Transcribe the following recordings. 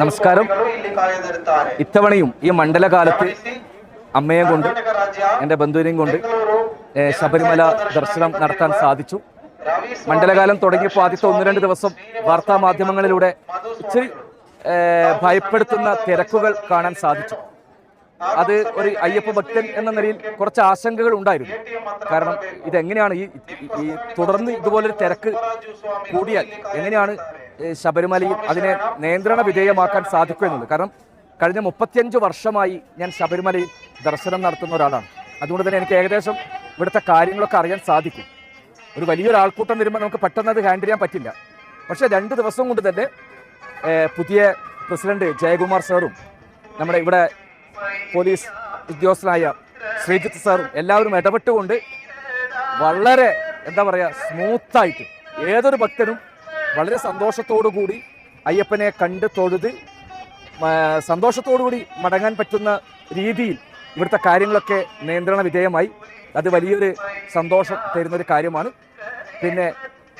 നമസ്കാരം. ഇത്തവണയും ഈ മണ്ഡലകാലത്ത് അമ്മയെ കൊണ്ട് എന്റെ ബന്ധുവിനെയും കൊണ്ട് ശബരിമല ദർശനം നടത്താൻ സാധിച്ചു. മണ്ഡലകാലം തുടങ്ങിയപ്പോൾ ആദ്യത്തെ ഒന്ന് രണ്ട് ദിവസം വാർത്താ മാധ്യമങ്ങളിലൂടെ ഇച്ചിരി ഭയപ്പെടുത്തുന്ന തിരക്കുകൾ കാണാൻ സാധിച്ചു. അത് ഒരു അയ്യപ്പ ഭക്തൻ എന്ന നിലയിൽ കുറച്ച് ആശങ്കകൾ ഉണ്ടായിരുന്നു. കാരണം ഇതെങ്ങനെയാണ് ഈ തുടർന്ന് ഇതുപോലൊരു തിരക്ക് കൂടിയാൽ എങ്ങനെയാണ് ശബരിമലയിൽ അതിനെ നിയന്ത്രണ വിധേയമാക്കാൻ സാധിക്കും എന്നുള്ളത്. കാരണം കഴിഞ്ഞ മുപ്പത്തിയഞ്ച് വർഷമായി ഞാൻ ശബരിമലയിൽ ദർശനം നടത്തുന്ന ഒരാളാണ്. അതുകൊണ്ട് തന്നെ എനിക്ക് ഏകദേശം ഇവിടുത്തെ കാര്യങ്ങളൊക്കെ അറിയാൻ സാധിക്കും. ഒരു വലിയൊരു ആൾക്കൂട്ടം വരുമ്പോൾ നമുക്ക് പെട്ടെന്ന് അത് ഹാൻഡിൽ ചെയ്യാൻ പറ്റില്ല. പക്ഷേ രണ്ട് ദിവസം കൊണ്ട് തന്നെ പുതിയ പ്രസിഡന്റ് ജയകുമാർ സാറും നമ്മുടെ ഇവിടെ പോലീസ് ഉദ്യോഗസ്ഥനായ ശ്രീജിത്ത് സാറും എല്ലാവരും ഇടപെട്ടുകൊണ്ട് വളരെ എന്താ പറയുക സ്മൂത്തായിട്ട് ഏതൊരു ഭക്തനും വളരെ സന്തോഷത്തോടു കൂടി അയ്യപ്പനെ കണ്ട് തൊഴുത് സന്തോഷത്തോടുകൂടി കൂടി മടങ്ങാൻ പറ്റുന്ന രീതിയിൽ ഇവിടുത്തെ കാര്യങ്ങളൊക്കെ നിയന്ത്രണ വിധേയമായി. അത് വലിയൊരു സന്തോഷം തരുന്നൊരു കാര്യമാണ്. പിന്നെ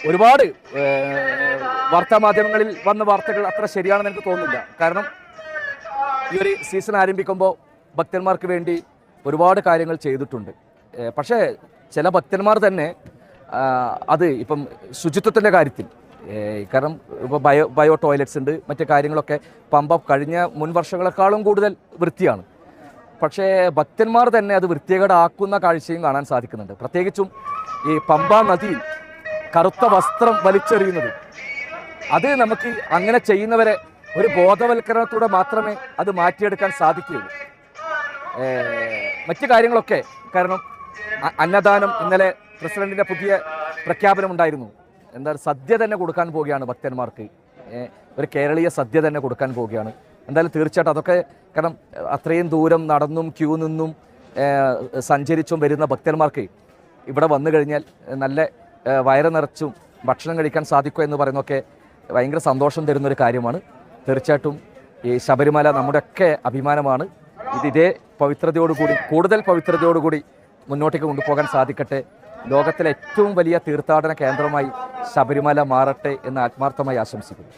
ഒരുപാട് വാർത്താമാധ്യമങ്ങളിൽ വാർത്താ വന്ന വാർത്തകൾ അത്ര ശരിയാണെന്ന് എനിക്ക് തോന്നുന്നില്ല. കാരണം ഈ ഒരു സീസൺ ആരംഭിക്കുമ്പോൾ ഭക്തന്മാർക്ക് വേണ്ടി ഒരുപാട് കാര്യങ്ങൾ ചെയ്തിട്ടുണ്ട്. പക്ഷേ ചില ഭക്തന്മാർ തന്നെ അത് ഇപ്പം ശുചിത്വത്തിന്റെ കാര്യത്തിൽ കാരണം ഇപ്പോൾ ബയോ ബയോ ടോയ്ലറ്റ്സ് ഉണ്ട് മറ്റു കാര്യങ്ങളൊക്കെ പമ്പ കഴിഞ്ഞ മുൻ വർഷങ്ങളെക്കാളും കൂടുതൽ വൃത്തിയാണ്. പക്ഷേ ഭക്തന്മാർ തന്നെ അത് വൃത്തികേടാക്കുന്ന കാഴ്ചയും കാണാൻ സാധിക്കുന്നുണ്ട്. പ്രത്യേകിച്ചും ഈ പമ്പ നദിയിൽ കറുത്ത വസ്ത്രം വലിച്ചെറിയുന്നത്. അത് നമുക്ക് അങ്ങനെ ചെയ്യുന്നവരെ ഒരു ബോധവൽക്കരണത്തിലൂടെ മാത്രമേ അത് മാറ്റിയെടുക്കാൻ സാധിക്കുകയുള്ളൂ. മറ്റു കാര്യങ്ങളൊക്കെ കാരണം അന്നദാനം ഇന്നലെ പ്രസിഡന്റിന്റെ പുതിയ പ്രഖ്യാപനം ഉണ്ടായിരുന്നു എന്താ സദ്യ തന്നെ കൊടുക്കാൻ പോവുകയാണ് ഭക്തന്മാർക്ക്. ഒരു കേരളീയ സദ്യ തന്നെ കൊടുക്കാൻ പോവുകയാണ്. എന്തായാലും തീർച്ചയായിട്ടും അതൊക്കെ കാരണം അത്രയും ദൂരം നടന്നും ക്യൂ നിന്നും സഞ്ചരിച്ചും വരുന്ന ഭക്തന്മാർക്ക് ഇവിടെ വന്നു കഴിഞ്ഞാൽ നല്ല വയറ് നിറച്ചും ഭക്ഷണം കഴിക്കാൻ സാധിക്കുക എന്ന് പറയുന്നതൊക്കെ ഭയങ്കര സന്തോഷം തരുന്നൊരു കാര്യമാണ്. തീർച്ചയായിട്ടും ഈ ശബരിമല നമ്മുടെയൊക്കെ അഭിമാനമാണ്. ഇത് ഇതേ പവിത്രതയോടുകൂടി കൂടുതൽ പവിത്രതയോടുകൂടി മുന്നോട്ടേക്ക് കൊണ്ടുപോകാൻ സാധിക്കട്ടെ. ലോകത്തിലെ ഏറ്റവും വലിയ തീർത്ഥാടന കേന്ദ്രമായി ശബരിമല മാറട്ടെ എന്ന് ആത്മാർത്ഥമായി ആശംസിക്കുന്നു.